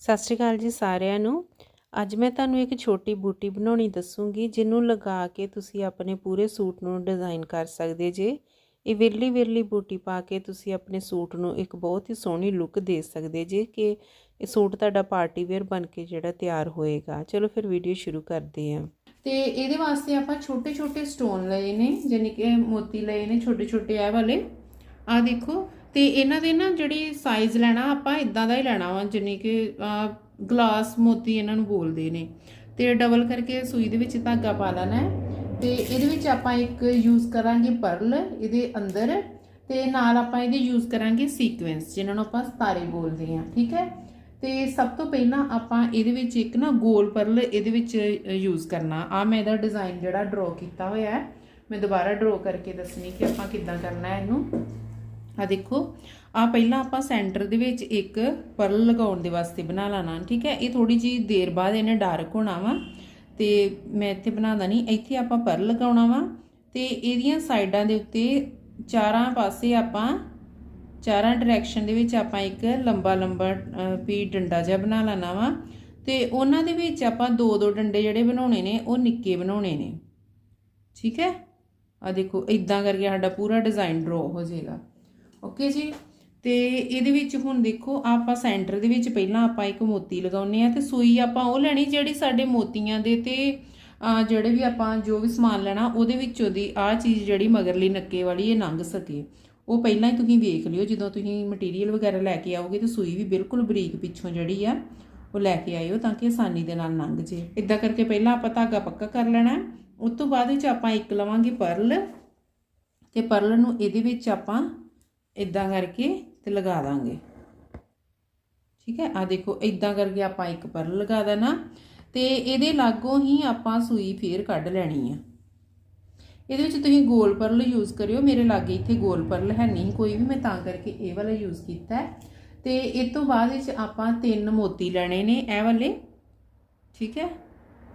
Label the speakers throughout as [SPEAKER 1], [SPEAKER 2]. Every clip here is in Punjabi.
[SPEAKER 1] ਸਤਿ ਸ਼੍ਰੀ ਅਕਾਲ ਜੀ ਸਾਰਿਆਂ ਨੂੰ। ਅੱਜ ਮੈਂ ਤੁਹਾਨੂੰ ਇੱਕ ਛੋਟੀ ਬੂਟੀ ਬਣਾਉਣੀ ਦੱਸੂਗੀ, ਜਿਹਨੂੰ ਲਗਾ ਕੇ ਤੁਸੀਂ ਆਪਣੇ ਪੂਰੇ ਸੂਟ ਨੂੰ ਡਿਜ਼ਾਈਨ ਕਰ ਸਕਦੇ ਜੇ। ਇਹ ਵਿਰਲੀ ਵਿਰਲੀ ਬੂਟੀ ਪਾ ਕੇ ਤੁਸੀਂ ਆਪਣੇ ਸੂਟ ਨੂੰ ਇੱਕ ਬਹੁਤ ਹੀ ਸੋਹਣੀ ਲੁੱਕ ਦੇ ਸਕਦੇ ਜੇ ਕਿ ਇਹ ਸੂਟ ਤੁਹਾਡਾ ਪਾਰਟੀ ਵੇਅਰ ਬਣ ਕੇ ਜਿਹੜਾ ਤਿਆਰ ਹੋਏਗਾ। ਚਲੋ ਫਿਰ ਵੀਡੀਓ ਸ਼ੁਰੂ ਕਰਦੇ ਹਾਂ।
[SPEAKER 2] ਤੇ ਇਹਦੇ ਵਾਸਤੇ ਆਪਾਂ ਛੋਟੇ ਛੋਟੇ ਸਟੋਨ ਲਏ ਨੇ ਜਾਨੀ ਕਿ ਮੋਤੀ ਲਏ ਨੇ ਛੋਟੇ ਛੋਟੇ ਇਹ ਵਾਲੇ। ਆ ਦੇਖੋ ਤੇ ਇਹਨਾਂ ਦੇ ਨਾ ਜਿਹੜੀ ਸਾਈਜ਼ ਲੈਣਾ, ਆਪਾਂ ਇਦਾਂ ਦਾ ਹੀ ਲੈਣਾ ਵਾ, ਜਾਨੀ ਕਿ ਗਲਾਸ ਮੋਤੀ ਇਹਨਾਂ ਨੂੰ ਬੋਲਦੇ ਨੇ। ਤੇ ਡਬਲ ਕਰਕੇ ਸੂਈ ਦੇ ਵਿੱਚ ਧਾਗਾ ਪਾ ਲੈਣਾ ਹੈ। ਤੇ ਇਹਦੇ ਵਿੱਚ ਆਪਾਂ ਇੱਕ ਯੂਜ਼ ਕਰਾਂਗੇ ਪਰਲ ਇਹਦੇ ਅੰਦਰ ਤੇ ਨਾਲ ਆਪਾਂ ਇਹਦੇ ਯੂਜ਼ ਕਰਾਂਗੇ ਸੀਕੁਐਂਸ ਜਿਨ੍ਹਾਂ ਨੂੰ ਆਪਾਂ ਸਤਾਰੇ ਬੋਲਦੇ ਹਾਂ, ਠੀਕ ਹੈ? ਤੇ ਸਭ ਤੋਂ ਪਹਿਲਾਂ ਆਪਾਂ ਇਹਦੇ ਵਿੱਚ ਇੱਕ ਨਾ ਗੋਲ ਪਰਲ ਇਹਦੇ ਵਿੱਚ ਯੂਜ਼ ਕਰਨਾ। ਆ ਮੈਂ ਇਹਦਾ ਡਿਜ਼ਾਈਨ ਜਿਹੜਾ ਡਰਾ ਕੀਤਾ ਹੋਇਆ ਹੈ, ਮੈਂ ਦੁਬਾਰਾ ਡਰਾ ਕਰਕੇ ਦੱਸਣੀ ਕਿ ਆਪਾਂ ਕਿੱਦਾਂ ਕਰਨਾ ਹੈ ਇਹਨੂੰ। ਆ ਦੇਖੋ ਆ ਪਹਿਲਾਂ ਆਪਾਂ ਸੈਂਟਰ ਦੇ ਵਿੱਚ ਇੱਕ ਪਰਲ ਲਗਾਉਣ ਦੇ ਵਾਸਤੇ ਬਣਾ ਲਾਣਾ, ਠੀਕ ਹੈ? ਇਹ ਥੋੜੀ ਜੀ ਦੇਰ ਬਾਅਦ ਇਹਨੇ ਡਾਰਕ ਹੋਣਾ ਵਾ, ਤੇ ਮੈਂ ਇੱਥੇ ਬਣਾਦਾ ਨਹੀਂ ਇੱਥੇ ਆਪਾਂ ਪਰਲ ਲਗਾਉਣਾ ਵਾ, ਤੇ ਇਹਦੀਆਂ ਸਾਈਡਾਂ ਦੇ ਉੱਤੇ ਚਾਰਾਂ ਪਾਸੇ ਆਪਾਂ, ਚਾਰਾਂ ਡਾਇਰੈਕਸ਼ਨ ਦੇ ਵਿੱਚ ਆਪਾਂ ਇੱਕ ਲੰਬਾ ਲੰਬਾ ਵੀ ਡੰਡਾ ਜਿਹਾ ਬਣਾ ਲੈਣਾ ਵਾ, ਤੇ ਉਹਨਾਂ ਦੇ ਵਿੱਚ ਆਪਾਂ ਦੋ ਦੋ ਡੰਡੇ ਜਿਹੜੇ ਬਣਾਉਣੇ ਨੇ, ਉਹ ਨਿੱਕੇ ਬਣਾਉਣੇ ਨੇ, ਠੀਕ ਹੈ? ਆ ਦੇਖੋ ਇਦਾਂ ਕਰਕੇ ਸਾਡਾ ਪੂਰਾ ਡਿਜ਼ਾਈਨ ਡਰਾ ਹੋ ਜਾਏਗਾ। ਓਕੇ ਜੀ? ਤੇ ਇਹਦੇ ਵਿੱਚ ਹੁਣ ਦੇਖੋ, ਆਪਾਂ ਸੈਂਟਰ ਦੇ ਵਿੱਚ ਪਹਿਲਾਂ ਆਪਾਂ ਇੱਕ ਮੋਤੀ ਲਗਾਉਨੇ ਆ ਤੇ ਸੂਈ ਆਪਾਂ ਉਹ ਲੈਣੀ ਜਿਹੜੀ ਸਾਡੇ ਮੋਤੀਆਂ ਦੇ ਤੇ ਜਿਹੜੇ ਵੀ ਆਪਾਂ ਜੋ ਵੀ ਸਮਾਨ ਲੈਣਾ, ਉਹਦੇ ਵਿੱਚੋਂ ਦੀ ਆ ਚੀਜ਼ ਜਿਹੜੀ ਮਗਰਲੀ ਨੱਕੇ ਵਾਲੀ ਇਹ ਲੰਘ ਸਕੇ। ਉਹ ਪਹਿਲਾਂ ਹੀ ਤੁਸੀਂ ਵੇਖ ਲਿਓ, ਜਦੋਂ ਤੁਸੀਂ ਮਟੀਰੀਅਲ ਵਗੈਰਾ ਲੈ ਕੇ ਆਓਗੇ ਤੇ ਸੂਈ ਵੀ ਬਿਲਕੁਲ ਬਰੀਕ ਪਿੱਛੋਂ ਜਿਹੜੀ ਆ, ਉਹ ਲੈ ਕੇ ਆਇਓ ਤਾਂ ਕਿ ਆਸਾਨੀ ਦੇ ਨਾਲ ਲੰਘ ਜੇ। ਇਦਾਂ ਕਰਕੇ ਪਹਿਲਾਂ ਆਪਾਂ ਧਾਗਾ ਪੱਕਾ ਕਰ ਲੈਣਾ, ਉਸ ਤੋਂ ਬਾਅਦ ਵਿੱਚ ਆਪਾਂ ਇੱਕ ਲਵਾਂਗੇ ਪਰਲ। ਤੇ ਪਰਲ ਨੂੰ ਇਹਦੇ ਵਿੱਚ ਆਪਾਂ ਇਦਾਂ ਕਰਕੇ ਤੇ ਲਗਾ ਦਾਂਗੇ। ਠੀਕ ਹੈ? ਆ ਦੇਖੋ ਇਦਾਂ ਕਰਕੇ ਆਪਾਂ ਇੱਕ ਪਰਲ ਲਗਾ ਦੇਣਾ ਤੇ ਇਹਦੇ ਲਾਗੋਂ ਹੀ ਆਪਾਂ ਸੂਈ ਫੇਰ ਕੱਢ ਲੈਣੀ ਆ। ਇਹਦੇ ਵਿੱਚ ਤੁਸੀਂ ਗੋਲ ਪਰਲ ਯੂਜ਼ ਕਰਿਓ। ਮੇਰੇ ਲਾਗੇ ਇੱਥੇ ਗੋਲ ਪਰਲ ਹੈ ਨਹੀਂ, ਕੋਈ ਵੀ ਮੈਂ ਤਾਂ ਕਰਕੇ ਇਹ ਵਾਲਾ ਯੂਜ਼ ਕੀਤਾ ਹੈ। ਤੇ ਇਸ ਤੋਂ ਬਾਅਦ ਵਿੱਚ ਆਪਾਂ ਤਿੰਨ ਮੋਤੀ ਲੈਣੇ ਨੇ ਇਹ ਵਾਲੇ। ਠੀਕ ਹੈ?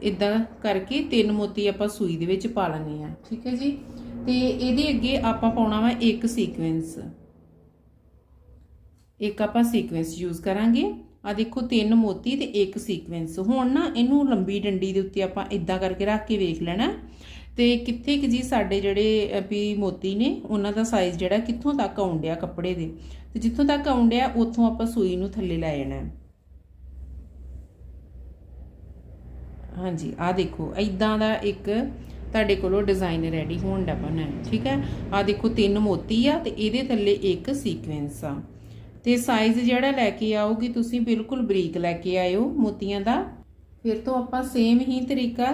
[SPEAKER 2] ਇਦਾਂ ਕਰਕੇ ਤਿੰਨ ਮੋਤੀ ਆਪਾਂ ਸੂਈ ਦੇ ਵਿੱਚ ਪਾ ਲੈਣੇ ਆ ਠੀਕ ਹੈ ਜੀ? ਤੇ ਇਹਦੇ ਅੱਗੇ ਆਪਾਂ ਪਾਉਣਾ ਵਾ ਇੱਕ ਸੀਕੁਐਂਸ ਇੱਕ ਆਪਾਂ ਸੀਕੁਐਂਸ ਯੂਜ਼ ਕਰਾਂਗੇ। ਆ ਦੇਖੋ, ਤਿੰਨ ਮੋਤੀ ਤੇ ਇੱਕ ਸੀਕੁਐਂਸ ਹੁਣ ਨਾ ਇਹਨੂੰ ਲੰਬੀ ਡੰਡੀ ਦੇ ਉੱਤੇ ਆਪਾਂ ਇਦਾਂ ਕਰਕੇ ਰੱਖ ਕੇ ਵੇਖ ਲੈਣਾ। ਤੇ ਕਿੱਥੇ ਕਿ ਜੀ ਸਾਡੇ ਜਿਹੜੇ ਵੀ ਮੋਤੀ ਨੇ, ਉਹਨਾਂ ਦਾ ਸਾਈਜ਼ ਜਿਹੜਾ ਕਿੱਥੋਂ ਤੱਕ ਆਉਂਦਿਆ ਕੱਪੜੇ ਦੇ। ਤੇ ਜਿੱਥੋਂ ਤੱਕ ਆਉਂਦਿਆ ਉੱਥੋਂ ਆਪਾਂ ਸੂਈ ਨੂੰ ਥੱਲੇ ਲੈ ਜਾਣਾ। ਹਾਂਜੀ ਆ ਦੇਖੋ ਇਦਾਂ ਦਾ ਇੱਕ ਤੁਹਾਡੇ ਕੋਲੋਂ ਡਿਜ਼ਾਈਨ ਰੈਡੀ ਹੋਣ ਦਾ ਬਣਾ ਠੀਕ ਹੈ? ਆ ਦੇਖੋ, ਤਿੰਨ ਮੋਤੀ ਆ ਤੇ ਇਹਦੇ ਥੱਲੇ ਇੱਕ ਸੀਕੁਐਂਸ ਆ। ਤੇ ਸਾਈਜ਼ ਜਿਹੜਾ ਲੈ ਕੇ ਆਓਗੇ ਤੁਸੀਂ ਬਿਲਕੁਲ ਬਰੀਕ ਲੈ ਕੇ ਆਇਓ ਮੋਤੀਆਂ ਦਾ। ਫਿਰ ਤੋਂ ਆਪਾਂ ਸੇਮ ਹੀ ਤਰੀਕਾ,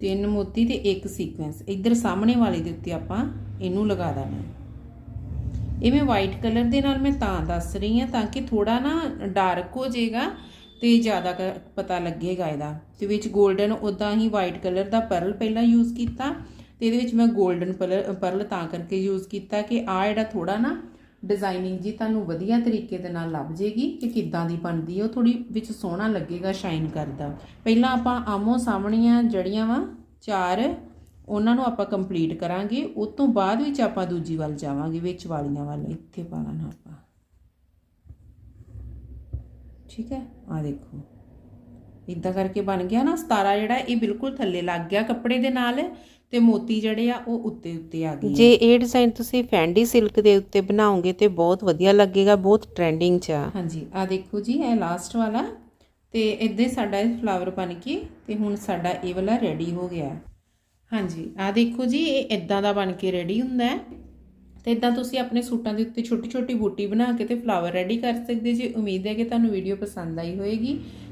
[SPEAKER 2] ਤਿੰਨ ਮੋਤੀ ਤੇ ਇੱਕ ਸੀਕੁਐਂਸ ਇੱਧਰ ਸਾਹਮਣੇ ਵਾਲੇ ਦੇ ਉੱਤੇ ਆਪਾਂ ਇਹਨੂੰ ਲਗਾ ਦੇਣਾ। ਇਹ ਮੈਂ ਵਾਈਟ ਕਲਰ ਦੇ ਨਾਲ ਮੈਂ ਤਾਂ ਦੱਸ ਰਹੀ ਹਾਂ, ਤਾਂ ਕਿ ਥੋੜਾ ਨਾ ਡਾਰਕ ਹੋ ਜਾਏਗਾ ਤੇ ਜ਼ਿਆਦਾ ਪਤਾ ਲੱਗੇਗਾ ਇਹਦਾ। ਤੇ ਵਿੱਚ 골ਡਨ ਉਦਾਂ ਹੀ ਵਾਈਟ ਕਲਰ ਦਾ ਪਰਲ ਪਹਿਲਾਂ ਯੂਜ਼ ਕੀਤਾ ਤੇ ਇਹਦੇ ਵਿੱਚ ਮੈਂ 골ਡਨ ਪਰਲ ਤਾਂ ਕਰਕੇ ਯੂਜ਼ ਕੀਤਾ ਕਿ ਆ ਜਿਹੜਾ ਥੋੜਾ ਨਾ ਡਿਜ਼ਾਈਨਿੰਗ ਜੀ ਤੁਹਾਨੂੰ ਵਧੀਆ ਤਰੀਕੇ ਦੇ ਨਾਲ ਲੱਭ ਜੇਗੀ ਕਿ ਕਿੱਦਾਂ ਦੀ ਬਣਦੀ ਹੈ, ਉਹ ਥੋੜੀ ਵਿੱਚ ਸੋਹਣਾ ਲੱਗੇਗਾ ਸ਼ਾਈਨ ਕਰਦਾ। ਪਹਿਲਾਂ ਆਪਾਂ ਆਮੋ ਸਾਹਮਣੀਆਂ ਜੜੀਆਂ ਵਾ, ਚਾਰ, ਉਹਨਾਂ ਨੂੰ ਆਪਾਂ ਕੰਪਲੀਟ ਕਰਾਂਗੇ। ਉਸ ਤੋਂ ਬਾਅਦ ਵਿੱਚ ਆਪਾਂ ਦੂਜੀ ਵੱਲ ਜਾਵਾਂਗੇ, ਵਿੱਚ ਵਾਲੀਆਂ ਵੱਲ, ਇੱਥੇ ਪਾ ਲੈਣਾ ਆਪਾਂ। ਠੀਕ ਹੈ? ਆ ਦੇਖੋ। ਇਦਾਂ ਕਰਕੇ ਬਣ ਗਿਆ ਨਾ 17 ਜਿਹੜਾ ਇਹ ਬਿਲਕੁਲ ਥੱਲੇ ਲੱਗ ਗਿਆ ਕੱਪੜੇ ਦੇ ਨਾਲ ਤੇ ਮੋਤੀ ਜਿਹੜੇ ਆ ਉਹ ਉੱਤੇ ਉੱਤੇ ਆ ਗਏ
[SPEAKER 1] ਜੇ ਇਹ ਡਿਜ਼ਾਈਨ ਤੁਸੀਂ ਫੈਂਡੀ ਸਿਲਕ ਦੇ ਉੱਤੇ ਬਣਾਓਗੇ ਤੇ ਬਹੁਤ ਵਧੀਆ ਲੱਗੇਗਾ ਬਹੁਤ ਟ੍ਰੈਂਡਿੰਗ 'ਚ ਆ।
[SPEAKER 2] ਹਾਂਜੀ ਆ ਦੇਖੋ ਜੀ ਇਹ ਲਾਸਟ ਵਾਲਾ ਤੇ ਇੱਦਾਂ ਸਾਡਾ ਇਹ ਫਲਾਵਰ ਬਣ ਕੇ ਤੇ ਹੁਣ ਸਾਡਾ ਇਹ ਵਾਲਾ ਰੈਡੀ ਹੋ ਗਿਆ। ਹਾਂਜੀ ਆ ਦੇਖੋ ਜੀ ਇਹ ਇਦਾਂ ਦਾ ਬਣ ਕੇ ਰੈਡੀ ਹੁੰਦਾ ਹੈ। ਤੇ ਇਦਾਂ ਤੁਸੀਂ ਆਪਣੇ ਸੂਟਾਂ ਦੇ ਉੱਤੇ ਛੋਟੀ ਛੋਟੀ ਬੂਟੀ ਬਣਾ ਕੇ ਤੇ ਫਲਾਵਰ ਰੈਡੀ ਕਰ ਸਕਦੇ ਜੀ। ਉਮੀਦ ਹੈ ਕਿ ਤੁਹਾਨੂੰ ਵੀਡੀਓ ਪਸੰਦ ਆਈ ਹੋਵੇਗੀ